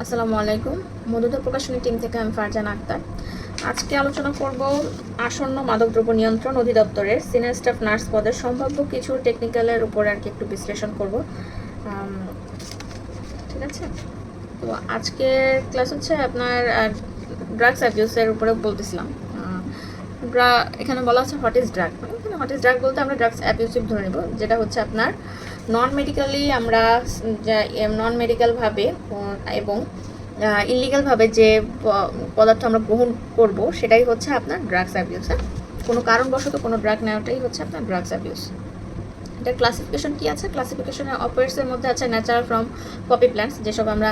আসসালামু আলাইকুম। মধুদা প্রকাশনী টিম থেকে আমি ফারজান আক্তার। আজকে আলোচনা করব আসন্ন মাদকদ্রব্য নিয়ন্ত্রণ অধিদপ্তরের সিনিয়র স্টাফ নার্স পদের সম্ভাব্য কিছু টেকনিক্যালের উপর আর কি একটু বিশ্লেষণ করব। ঠিক আছে? তো আজকের ক্লাস হচ্ছে আপনার ড্রাগস অ্যাবিউসের উপরে বলতেছিলাম। ড্রা- এখানে বলা হচ্ছে হোয়াট ইজ ড্রাগ এখানে হোয়াট ইজ ড্রাগ বলতে আমরা ড্রাগস অ্যাবিউসিভ ধরে নেব, যেটা হচ্ছে আপনার নন মেডিকেলি আমরা নন মেডিকেলভাবে এবং ইলিগালভাবে যে পদার্থ আমরা গ্রহণ করব, সেটাই হচ্ছে আপনার ড্রাগস অ্যাবিউস হ্যাঁ? কোনো কারণবশত কোনো ড্রাগ নেওয়াটাই হচ্ছে আপনার ড্রাগস অ্যাবিউস এটা ক্লাসিফিকেশন কি আছে? ক্লাসিফিকেশনের অপারেটসের মধ্যে আছে ন্যাচারাল ফ্রম পপি প্ল্যান্টস যেসব আমরা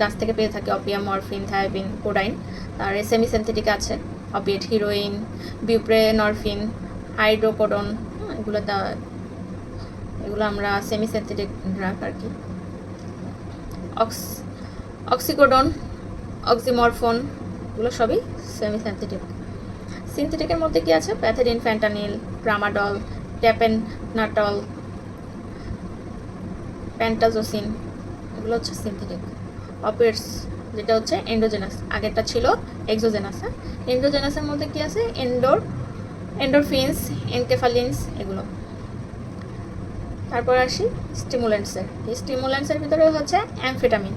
গাছ থেকে পেয়ে থাকি অপিয়াম মরফিন থায়াবিন কোডাইন আর সেমি সিনথেটিক আছে অপিয়েট হিরোইন বিউপ্রেনরফিন হাইড্রোকোডন এগুলো এগুলো আমরা সেমি সিনথেটিক ড্রাগ আর কি। অক্স অক্সিকোডন অক্সিমরফোন এগুলো সবই সেমি সিনথেটিক সিনথেটিকের মধ্যে কি আছে? প্যাথেডিন ফ্যান্টানিল প্রামাডল ট্যাপেননাটল প্যান্টাজোসিন এগুলো হচ্ছে সিনথেটিক অপিয়েটস যেটা হচ্ছে এন্ডোজেনাস আগেরটা ছিল এক্সোজেনাস হ্যাঁ? এন্ডোজেনাসের মধ্যে কি আছে? এন্ডোর এন্ডোরফিনস এনকেফালিনস এগুলো। তারপর আসি স্টিমুলেন্টসের স্টিমুলেন্টসের ভিতরে হচ্ছে অ্যামফেটামিন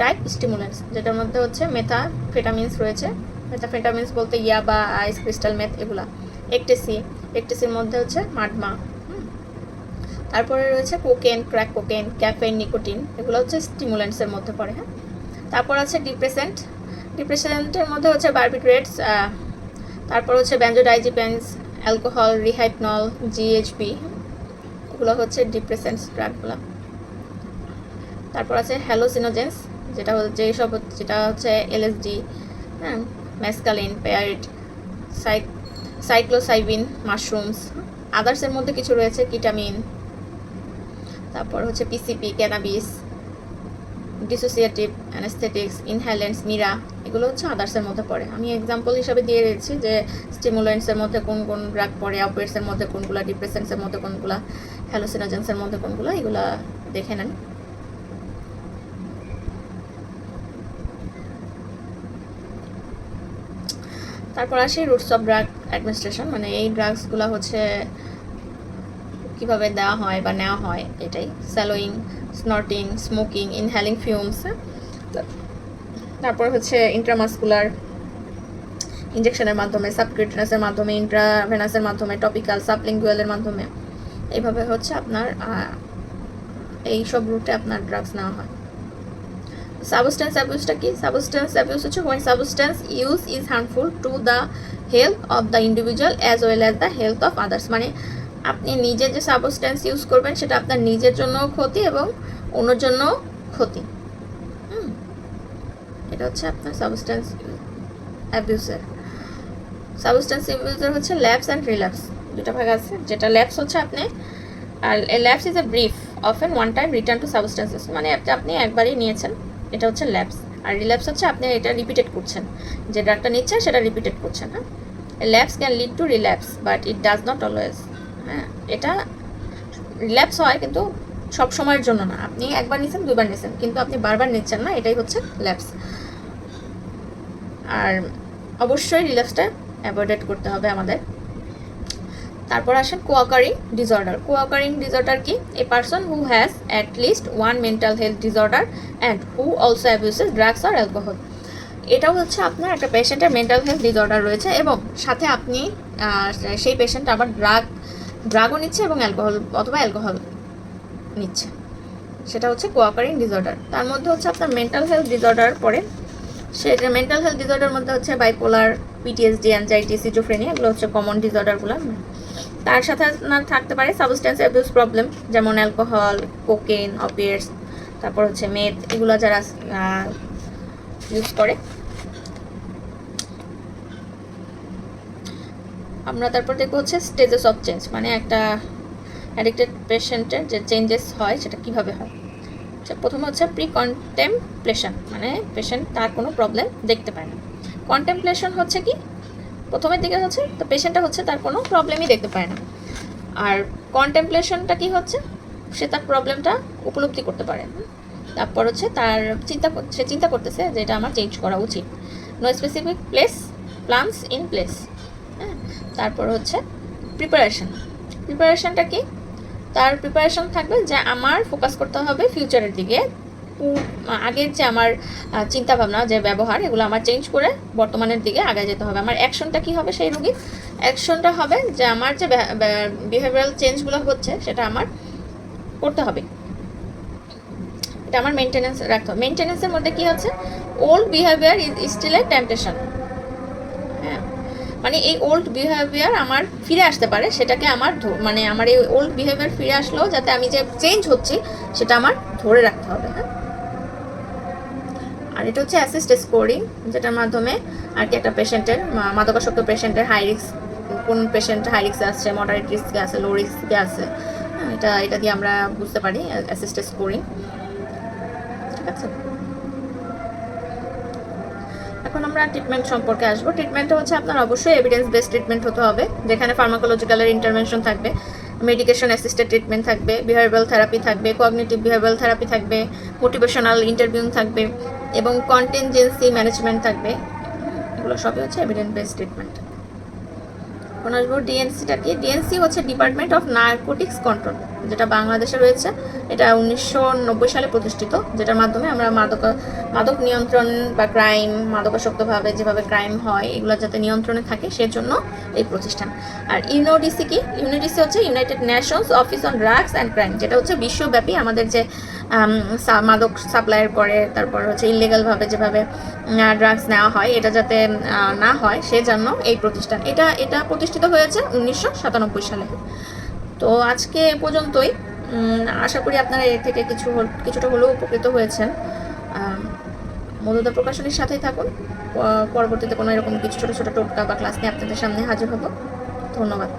টাইপ স্টিমুলেন্টস যেটার মধ্যে হচ্ছে মেথাফেটামিনস রয়েছে। মেথাফেটামিনস বলতে ইয়া বা আইস ক্রিস্টাল মেথ এগুলা একটেসি একটেসির মধ্যে হচ্ছে মাডমা। তারপরে রয়েছে cocaine crack cocaine caffeine nicotine এগুলো হচ্ছে স্টিমুলেন্টসের মধ্যে পড়ে হ্যাঁ। তারপর আছে ডিপ্রেসেন্ট ডিপ্রেসেন্টের মধ্যে হচ্ছে বার্বিট্রেটস তারপর হচ্ছে ব্যাঞ্জোডাইজিপেন্স অ্যালকোহল রিহাইপনল জিএইচপি এগুলো হচ্ছে ডিপ্রেসেন্টস ড্রাগগুলো তারপর আছে হ্যালোসিনোজেন্স যেটা হচ্ছে হচ্ছে- যেটা হচ্ছে এলএসডি হ্যাঁ ম্যাসকালিন পেয়ারিট সাইক সাইক্লোসাইবিন মাশরুমস আদার্সের মধ্যে কিছু রয়েছে কিটামিন তারপর হচ্ছে PCP cannabis dissociative anaesthetics inhalants Mira এগুলো হচ্ছে আদার্সের মধ্যে পড়ে। আমি এক্সাম্পল হিসাবে দিয়ে দিয়েছি যে স্টিমুলেন্টসের মধ্যে কোন কোন ড্রাগ পড়ে অপারেটসের মধ্যে কোনগুলো ডিপ্রেসেন্টসের মধ্যে কোনগুলো। হ্যালোসিনোজেন্সের মধ্যে কোনগুলো, এগুলো দেখে নেন। তারপর আসি রুটস অফ ড্রাগ অ্যাডমিনিস্ট্রেশন মানে এই ড্রাগসগুলো হচ্ছে কীভাবে দেওয়া হয় বা নেওয়া হয়, এটাই। স্যালোয়িং স্নটিং স্মোকিং ইনহ্যালিং ফিউমস তারপর হচ্ছে ইন্ট্রামাসকুলার ইঞ্জেকশনের মাধ্যমে সাবক্রিটিনাসের মাধ্যমে ইন্ট্রাভেনাসের মাধ্যমে টপিক্যাল সাবলিঙ্গুয়ালের মাধ্যমে। এইভাবে হচ্ছে আপনার এই সব রুটে আপনার ড্রাগস নেওয়া হয়। সাবস্টেন্স অ্যাবিউসটা কি? সাবস্টেন্স অ্যাবিউস হচ্ছে when substance use is harmful to the health of the individual as well as the health of others মানে আপনি নিজে যে সাবস্টেন্স ইউজ করবেন, সেটা আপনার নিজের জন্য ক্ষতি এবং অন্যর জন্য ক্ষতি। এটা হচ্ছে আপনার সাবস্টেন্স অ্যাবিউসের সাবস্টেন্স অ্যাবিউসের হচ্ছে ল্যাবস অ্যান্ড রিল্যাপস দুটো ভাগ আছে, যেটা ল্যাবস হচ্ছে আপনি, আর lapse is a brief often one time return to substances মানে আপনি একবারই নিয়েছেন, এটা হচ্ছে ল্যাপস আর রিল্যাপস হচ্ছে আপনি এটা রিপিটেড করছেন, যে ড্রাগটা নিচ্ছেন সেটা রিপিটেড করছেন হ্যাঁ? Lapse can lead to relapse but it does not always হ্যাঁ? এটা রিল্যাপস হয় কিন্তু সব সময়ের জন্য না, আপনি একবার নিচ্ছেন দুবার নিচ্ছেন কিন্তু আপনি বারবার নিচ্ছেন না, এটাই হচ্ছে ল্যাপস আর অবশ্যই রিল্যাপসটা অ্যাভয়েড করতে হবে আমাদের। তারপর আসেন কোয়াকারিং ডিসঅর্ডার কোয়াকারিং ডিসঅর্ডার কি? A person who has at least one mental health disorder and who also abuses drugs R alcohol এটাও হচ্ছে আপনার একটা পেশেন্টের মেন্টাল হেলথ ডিসঅর্ডার রয়েছে এবং সাথে আপনি সেই পেশেন্ট আবার ড্রাগ ড্রাগও নিচ্ছে এবং অ্যালকোহল অথবা অ্যালকোহল নিচ্ছে। সেটা হচ্ছে কোয়াকারিং ডিসঅর্ডার তার মধ্যে হচ্ছে আপনার মেন্টাল হেলথ ডিসঅর্ডার পড়ে। সেটা মেন্টাল হেলথ ডিসঅর্ডার মধ্যে হচ্ছে বাইপোলার পিটিএসডি অ্যাংজাইটি সিজোফ্রেনিয়া এগুলো হচ্ছে কমন ডিসঅর্ডারগুলো তার সাথে না থাকতে পারে সাবস্টেন্স অ্যাবিউস প্রবলেম যেমন অ্যালকোহল কোকেন অপিয়ার্স তারপর হচ্ছে মেথ এগুলো যারা ইউজ করে। আমরা তারপর দেখব হচ্ছে স্টেজেস অফ চেঞ্জ মানে একটা অ্যাডিক্টেড পেশেন্টের যে চেঞ্জেস হয়, সেটা কীভাবে হয়। আচ্ছা প্রথমে হচ্ছে প্রি কন্টেমপ্লেশন মানে পেশেন্ট তার কোনো প্রবলেম দেখতে পায় না। কন্টেমপ্লেশন হচ্ছে কি? প্রথমের দিকে হচ্ছে, তো পেশেন্টটা হচ্ছে তার কোনো প্রবলেমই দেখতে পায় না। আর কন্টেমপ্লেশনটা কি হচ্ছে? সে তার প্রবলেমটা উপলব্ধি করতে পারে। তারপর হচ্ছে তার চিন্তা সে চিন্তা করতেছে যে এটা আমার চেঞ্জ করা উচিত। No specific place plans in place হ্যাঁ? তারপর হচ্ছে প্রিপারেশন প্রিপারেশনটা কি? তার প্রিপারেশন থাকবে যে আমার ফোকাস করতে হবে ফিউচারের দিকে। আগের যে আমার চিন্তা ভাবনা যে ব্যবহার, এগুলো আমার চেঞ্জ করে বর্তমানের দিকে আগে যেতে হবে। আমার অ্যাকশনটা কি হবে সেই রোগী? অ্যাকশনটা হবে যে আমার যে বিহেভিয়ারাল চেঞ্জগুলো হচ্ছে, সেটা আমার করতে হবে। এটা আমার মেনটেনেন্স রাখতে হবে। মেনটেনেন্সের মধ্যে কি হচ্ছে? Old behaviour is still a temptation হ্যাঁ। মানে এই ওল্ড বিহেভিয়ার আমার ফিরে আসতে পারে, সেটাকে আমার মানে আমার এই ওল্ড বিহেভিয়ার ফিরে আসলেও যাতে আমি যে চেঞ্জ হচ্ছি, সেটা আমার ধরে রাখতে হবে হ্যাঁ। আর এটা হচ্ছে অ্যাসিস্ট স্কোরিং যেটার মাধ্যমে আর কি একটা পেশেন্টের মাদকাসক্ত পেশেন্টের হাই রিস্ক কোন পেশেন্ট হাই রিস্কে আছে মডারেট রিস্কে আছে লো রিস্কে আছে এটা এটা দিয়ে আমরা বুঝতে পারি অ্যাসিস্ট স্কোরিং ঠিক আছে? এখন আমরা ট্রিটমেন্ট সম্পর্কে আসব। ট্রিটমেন্টটা হচ্ছে আপনার অবশ্যই এভিডেন্স বেসড ট্রিটমেন্ট হতে হবে, যেখানে ফার্মাকোলজিক্যালের ইন্টারভেনশন থাকবে মেডিকেশন অ্যাসিস্টেড ট্রিটমেন্ট থাকবে বিহেভিয়ারাল থেরাপি থাকবে কগনিটিভ বিহেভিয়ারাল থেরাপি থাকবে মোটিভেশনাল ইন্টারভিউ থাকবে এবং কন্টেনজেন্সি ম্যানেজমেন্ট থাকবে। এগুলো সবই হচ্ছে এভিডেন্ট বেস ট্রিটমেন্ট এখন আসব ডিএনসিটা কি ডিএনসি হচ্ছে ডিপার্টমেন্ট অফ নার্কোটিক্স কন্ট্রোল যেটা বাংলাদেশে রয়েছে, এটা উনিশশো নব্বই সালে প্রতিষ্ঠিত, যেটার মাধ্যমে আমরা মাদক মাদক নিয়ন্ত্রণ বা ক্রাইম মাদকাসক্তভাবে যেভাবে ক্রাইম হয়, এগুলো যাতে নিয়ন্ত্রণে থাকে, সেজন্য এই প্রতিষ্ঠান। আর ইউনোডিসি কি? ইউনোডিসি হচ্ছে United Nations office on drugs and crime যেটা হচ্ছে বিশ্বব্যাপী আমাদের যে মাদক সাপ্লাইয়ের করে, তারপর হচ্ছে ইলিগালভাবে যেভাবে ড্রাগস নেওয়া হয়, এটা যাতে না হয়, সেজন্য এই প্রতিষ্ঠান। এটা এটা প্রতিষ্ঠিত হয়েছে উনিশশো সাতানব্বই সালে। তো আজকে এ পর্যন্তই। আশা করি আপনারা এর থেকে কিছু কিছুটা হলেও উপকৃত হয়েছেন। মধুদা প্রকাশনীর সাথেই থাকুন। পরবর্তীতে কোনো এরকম কিছু ছোটো ছোটো টোটকা বা ক্লাস নিয়ে আপনাদের সামনে হাজির হব। ধন্যবাদ।